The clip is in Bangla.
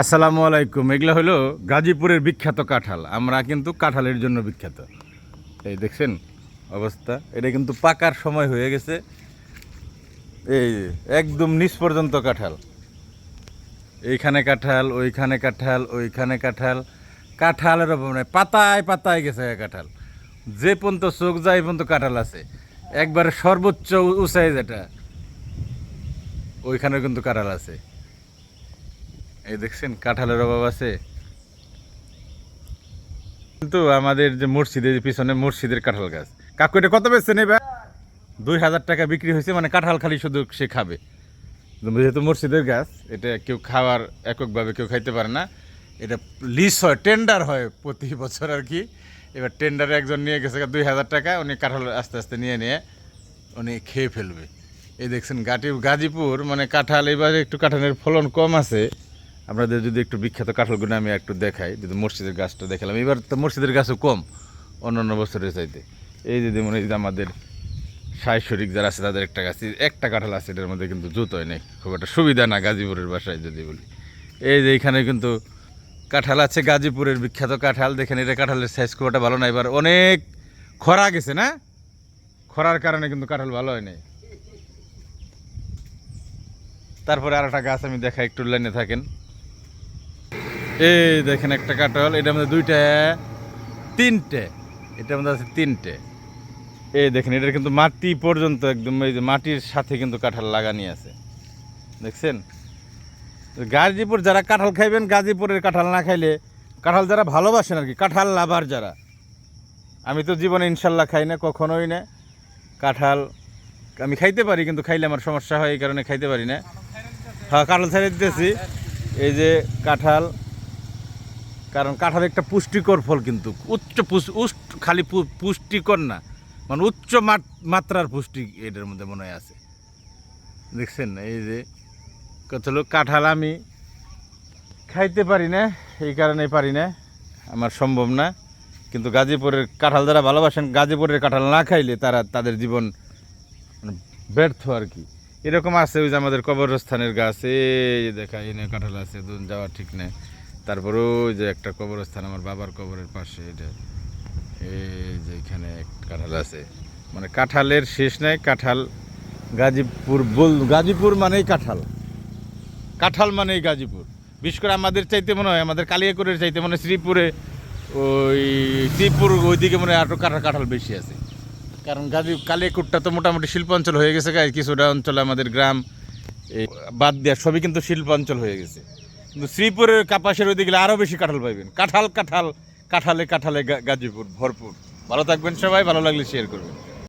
আসসালামু আলাইকুম। এগুলো হলো গাজীপুরের বিখ্যাত কাঁঠাল। আমরা কিন্তু কাঁঠালের জন্য বিখ্যাত। এই দেখছেন অবস্থা। এটা কিন্তু পাকার সময় হয়ে গেছে। এই একদম নিচ পর্যন্ত কাঁঠাল। এইখানে কাঁঠাল, ওইখানে কাঁঠাল ওইখানে কাঁঠাল। কাঁঠালের অভাব পাতায় পাতায় গেছে কাঁঠাল। যে পর্যন্ত চোখ যায় পর্যন্ত কাঁঠাল আছে। একবারে সর্বোচ্চ উঁচাই যেটা ওইখানে কিন্তু কাঁঠাল আছে। এই দেখছেন, কাঁঠালের অভাব আছে। কিন্তু আমাদের যে মসজিদের পিছনে মসজিদের কাঁঠাল গাছ। কাকু, এটা কত বেচছেন এবার? দুই হাজার টাকা বিক্রি হয়েছে মানে কাঁঠাল খালি শুধু সে খাবে। যেহেতু মসজিদের গাছ, এটা কেউ খাওয়ার এককভাবে কেউ খাইতে পারে না। এটা লিস হয় টেন্ডার হয় প্রতি বছর আর কি। এবার টেন্ডারে একজন নিয়ে গেছে দুই হাজার টাকা, উনি কাঁঠাল আস্তে আস্তে নিয়ে নিয়ে উনি খেয়ে ফেলবে। এই দেখছেন, গাটি গাজীপুর মানে কাঁঠাল, এবারে একটু কাঁঠালের ফলন কম আছে। আপনাদের যদি একটু বিখ্যাত কাঁঠালগুলো আমি একটু দেখাই, যদি মসজিদের গাছটা দেখালাম। এবার তো মসজিদের গাছও কম অন্য অন্য বছরের চাইতে। এই যদি মনে হয় যে আমাদের সাই শরিক যারা আছে, তাদের একটা গাছ, একটা কাঁঠাল আছে, এটার মধ্যে কিন্তু জুতোয় নেই। খুব একটা সুবিধা না গাজীপুরের বাসায় যদি বলি। এই যে এখানে কিন্তু কাঁঠাল আছে, গাজীপুরের বিখ্যাত কাঁঠাল। দেখেন, এটা কাঁঠালের সাইজ খুব একটা ভালো না। এবার অনেক খরা গেছে না? খরার কারণে কিন্তু কাঁঠাল ভালো হয় নাই। তারপরে আর একটা গাছ আমি দেখা একটু লাইনে থাকেন। এই দেখেন একটা কাঁঠাল, এটার মধ্যে দুইটা, তিনটে, এটার মধ্যে আছে তিনটে। এই দেখেন, এটার কিন্তু মাটি পর্যন্ত একদম, এই যে মাটির সাথে কিন্তু কাঁঠাল লাগানি আছে। দেখছেন? গাজীপুর যারা কাঁঠাল খাইবেন, গাজীপুরের কাঁঠাল না খাইলে, কাঁঠাল যারা ভালোবাসেন আর কি, কাঁঠাল লাভার যারা, আমি তো জীবনে ইনশাল্লাহ খাই না, কখনোই না। কাঁঠাল আমি খাইতে পারি, কিন্তু খাইলে আমার সমস্যা হয়, এই কারণে খাইতে পারি না। হ্যাঁ কাঁঠাল ছেড়ে দিতেছি। এই যে কাঁঠাল কারণ কাঁঠাল একটা পুষ্টিকর ফল কিন্তু। উচ্চ খালি পুষ্টিকর না মানে উচ্চ মাত- মাত্রার পুষ্টি এটার মধ্যে মনে হয় আছে। দেখছেন না, এই যে কত লোক কাঁঠাল আমি খাইতে পারি না, এই কারণে পারি না, আমার সম্ভব না। কিন্তু গাজীপুরের কাঁঠাল যারা ভালোবাসেন, গাজীপুরের কাঁঠাল না খাইলে তারা তাদের জীবন ব্যর্থ আর কি। এরকম আছে ওই যে আমাদের কবরস্থানের গাছ, এই দেখা এনে কাঁঠাল আছে যাওয়া ঠিক নেই। তারপরে ওই যে একটা কবরস্থান আমার বাবার কবরের পাশে, এটা, এই যে এখানে কাঁঠাল আছে। মানে কাঁঠালের শেষ নাই, কাঁঠাল গাজীপুর বল, গাজীপুর মানেই কাঁঠাল। কাঁঠাল মানেই গাজীপুর। বিশেষ করে আমাদের চাইতে মনে হয়, আমাদের কালিয়াকুরের চাইতে মনে হয়, শ্রীপুরে ওই, শ্রীপুর ওইদিকে মনে হয় আরও কাঁঠাল কাঁঠাল বেশি আছে। কারণ গাজী, কালিয়াকুরটা তো মোটামুটি শিল্প অঞ্চল হয়ে গেছে কিছুটা অঞ্চলে আমাদের গ্রাম বাদ দেওয়া সবই কিন্তু শিল্প অঞ্চল হয়ে গেছে। কিন্তু শ্রীপুরের কাপাসের ওদিকে গেলে আরও বেশি কাঁঠাল পাইবেন। কাঁঠাল কাঁঠাল, কাঁঠালে কাঁঠালে গাজীপুর ভরপুর। ভালো থাকবেন সবাই, ভালো লাগলে শেয়ার করবেন।